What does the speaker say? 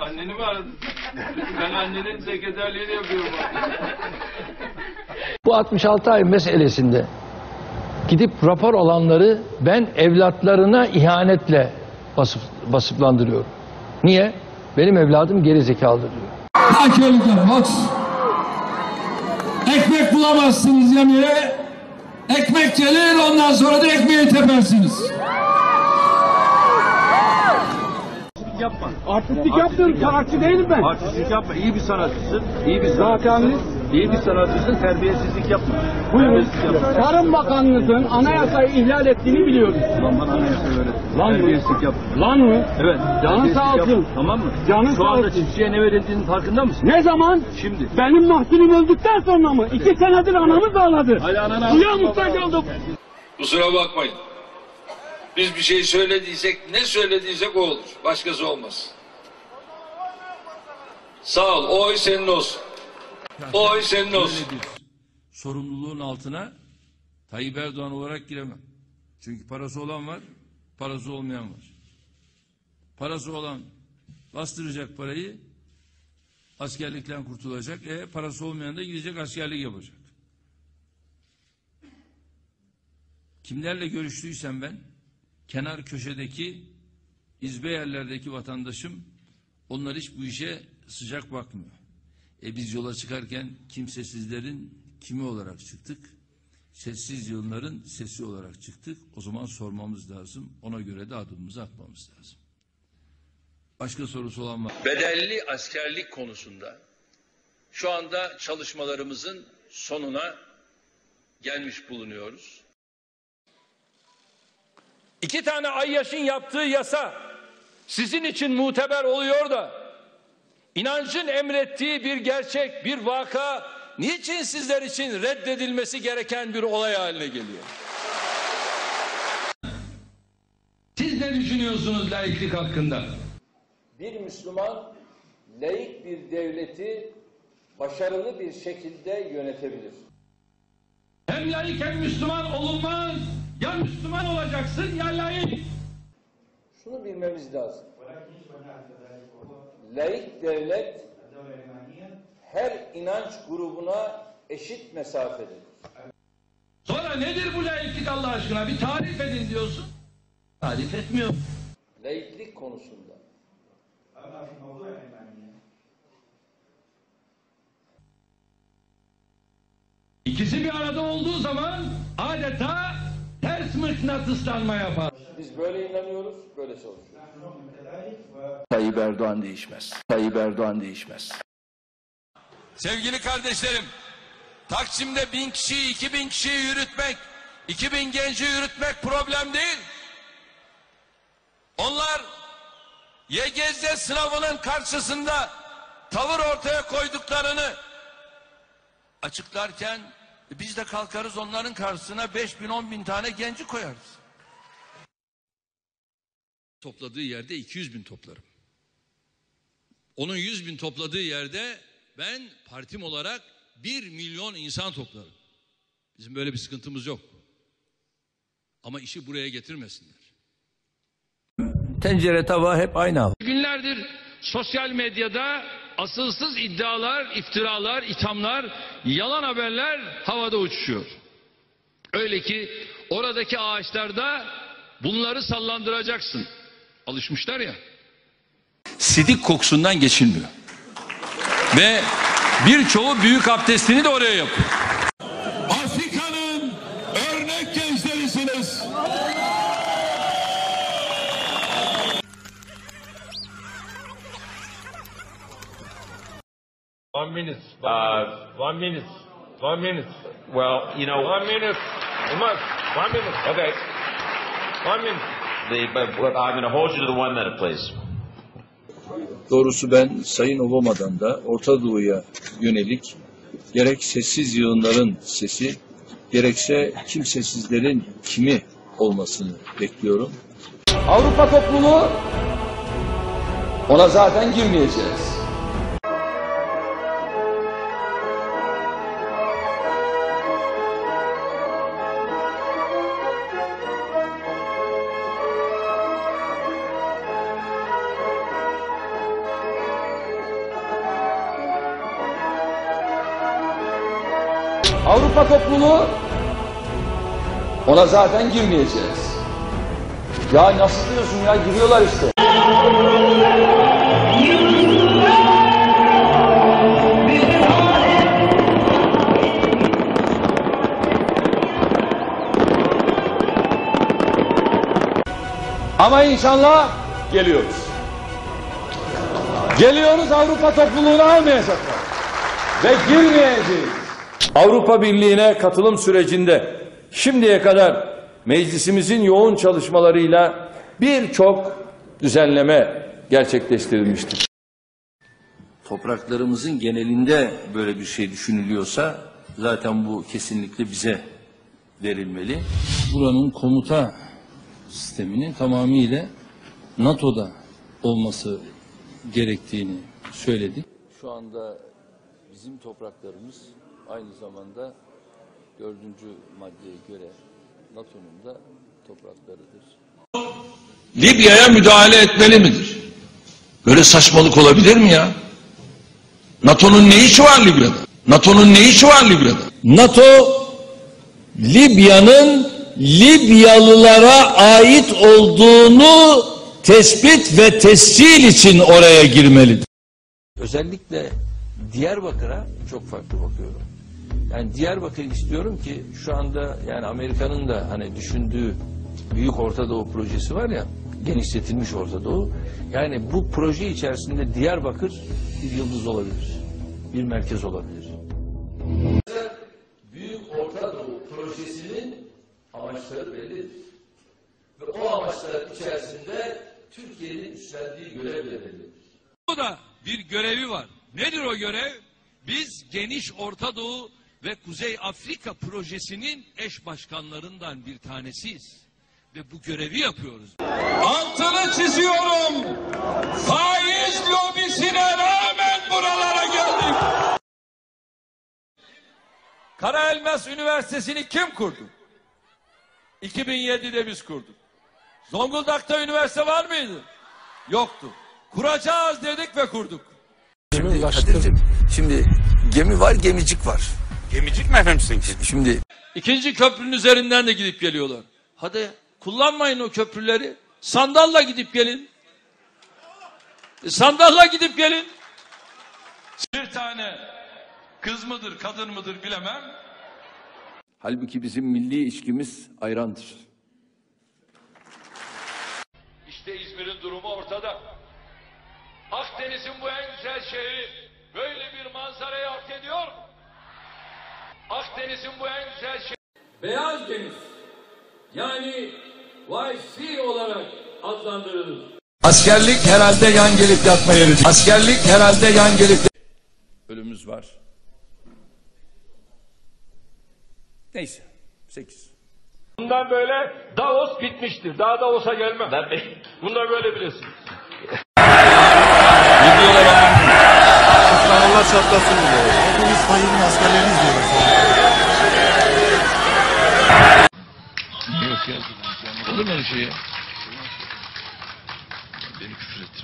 Anneni mi aradın? Ben annenin sekreterliğini yapıyorum. Bu 66 ay meselesinde gidip rapor alanları ben evlatlarına ihanetle basıp, basıplandırıyorum. Niye? Benim evladım geri zekalı diyor. Hakeliler bak. Ekmek bulamazsınız yemeğe. Ekmek gelir ondan sonra da ekmeği tepersiniz. Yapma. Artistlik yapmıyorum. Sanatçı değilim ben. Artistlik yapma. İyi bir sanatçısın. İyi bir Zaten İyi bir sanatçısın. Terbiyesizlik yapma. buyurun. Terbiyesizlik yapma. Tarım Bakanlığı'nın anayasayı ihlal ettiğini biliyoruz. Ulan bana anayasa öğret. Lan mı? Terbiyesizlik yapma. Lan mı? Evet. Canın sağ olsun. yapma. Tamam mı? Canın Şu sağ anda olsun. çiftçiye ne verildiğinin farkında mısın? Ne zaman? Şimdi. Benim mahsulüm öldükten sonra mı? İki senedir anamız ağladı. Hala anana- Suya muhtaç olduk. Kusura bakmayın. Biz bir şey söylediysek, ne söylediysek o olur. Başkası olmaz. Sağ ol. Oy senin olsun. Oy senin olsun. Sorumluluğun altına Tayyip Erdoğan olarak giremem. Çünkü parası olan var, parası olmayan var. Parası olan bastıracak parayı, askerlikten kurtulacak. E parası olmayan da gidecek askerlik yapacak. Kimlerle görüştüysem ben, kenar köşedeki, izbe yerlerdeki vatandaşım, onlar hiç bu işe sıcak bakmıyor. E biz yola çıkarken kimsesizlerin kimi olarak çıktık? Sessiz yığınların sesi olarak çıktık. O zaman sormamız lazım. Ona göre de adımımızı atmamız lazım. Başka sorusu olan var. Bedelli askerlik konusunda şu anda çalışmalarımızın sonuna gelmiş bulunuyoruz. İki tane Ayyaş'ın yaptığı yasa sizin için muteber oluyor da inancın emrettiği bir gerçek, bir vaka niçin sizler için reddedilmesi gereken bir olay haline geliyor? Siz ne düşünüyorsunuz laiklik hakkında? bir Müslüman laik bir devleti başarılı bir şekilde yönetebilir. Hem laik hem Müslüman olunmaz. Ya Müslüman olacaksın ya laik. Şunu bilmemiz lazım. Laik devlet her inanç grubuna eşit mesafededir. Sonra nedir bu laiklik Allah aşkına? Bir tarif edin diyorsun. Tarif etmiyor. Laiklik konusunda İkisi bir arada olduğu zaman adeta ters mıknatıslanma yapar. biz böyle inanıyoruz, böyle çalışıyoruz. Tayyip Erdoğan değişmez. Tayyip Erdoğan değişmez. Sevgili kardeşlerim, Taksim'de bin kişiyi, iki bin kişiyi yürütmek, iki bin genci yürütmek problem değil. Onlar YGZ sınavının karşısında tavır ortaya koyduklarını açıklarken biz de kalkarız onların karşısına beş bin on bin tane genci koyarız. Topladığı yerde 200 bin toplarım. Onun 100 bin topladığı yerde ben partim olarak 1 milyon insan toplarım. Bizim böyle bir sıkıntımız yok. Ama işi buraya getirmesinler. Tencere tava hep aynı Günlerdir sosyal medyada asılsız iddialar, iftiralar, ithamlar, yalan haberler havada uçuşuyor. Öyle ki oradaki ağaçlarda bunları sallandıracaksın. Alışmışlar ya. Sidik kokusundan geçilmiyor. Ve birçoğu büyük abdestini de oraya yapıyor. Afrika'nın örnek gençlerisiniz. One minute. Uh, one minute. One minute. Well, you know, One minute. One minute. okay. One minute. The, but, but I'm going to hold you to the one minute, please. Doğrusu ben Sayın Obama'dan da Orta Doğu'ya yönelik gerek sessiz yığınların sesi gerekse kimsesizlerin kimi olmasını bekliyorum. Avrupa topluluğu ona zaten girmeyeceğiz. Avrupa topluluğu ona zaten girmeyeceğiz. Ya nasıl diyorsun ya giriyorlar işte. Ama inşallah geliyoruz. Geliyoruz Avrupa topluluğunu almayacaklar. Ve girmeyeceğiz. Avrupa Birliği'ne katılım sürecinde şimdiye kadar meclisimizin yoğun çalışmalarıyla birçok düzenleme gerçekleştirilmiştir. Topraklarımızın genelinde böyle bir şey düşünülüyorsa zaten bu kesinlikle bize verilmeli. Buranın komuta sisteminin tamamıyla NATO'da olması gerektiğini söyledik. Şu anda bizim topraklarımız aynı zamanda dördüncü maddeye göre NATO'nun da topraklarıdır. Libya'ya müdahale etmeli midir? Böyle saçmalık olabilir mi ya? NATO'nun ne işi var Libya'da? NATO'nun ne işi var Libya'da? NATO Libya'nın Libyalılara ait olduğunu tespit ve tescil için oraya girmelidir. Özellikle Diyarbakır'a çok farklı bakıyorum. Yani Diyarbakır istiyorum ki şu anda yani Amerika'nın da hani düşündüğü Büyük Orta Doğu projesi var ya genişletilmiş Orta Doğu. Yani bu proje içerisinde Diyarbakır bir yıldız olabilir. Bir merkez olabilir. Büyük Orta Doğu projesinin amaçları bellidir. Ve o amaçlar içerisinde Türkiye'nin üstlendiği görev de. O da bir görevi var. Nedir o görev? Biz geniş Orta Doğu ve Kuzey Afrika projesinin eş başkanlarından bir tanesiyiz. Ve bu görevi yapıyoruz. Altını çiziyorum. Faiz lobisine rağmen buralara geldik. Kara Elmas Üniversitesi'ni kim kurdu? 2007'de biz kurduk. Zonguldak'ta üniversite var mıydı? Yoktu. Kuracağız dedik ve kurduk. Şimdi Kadir'cim, şimdi gemi var gemicik var. Gemicik mi efendim sizinki? Şimdi İkinci köprünün üzerinden de gidip geliyorlar. Hadi kullanmayın o köprüleri. Sandalla gidip gelin. E, Sandalla gidip gelin. Bir tane kız mıdır kadın mıdır bilemem. halbuki bizim milli içkimiz ayrandır. İşte İzmir'in durumu ortada. Akdeniz'in bu en güzel şehri böyle bir mu? Akdeniz'in bu en güzel şehri... Beyaz Deniz yani Sea olarak adlandırılır. Askerlik herhalde yan gelip yatma yeridir. Askerlik herhalde yan gelip Ölümümüz var. Neyse. Sekiz. Bundan böyle Davos bitmiştir. Daha Davos'a gelmem. Bundan böyle bilirsin. Allah çatlasın diyor. Hepimiz hayırlı askerleriniz diyor. Yok ya. Olur mu öyle şey ya? Beni küfür ettir.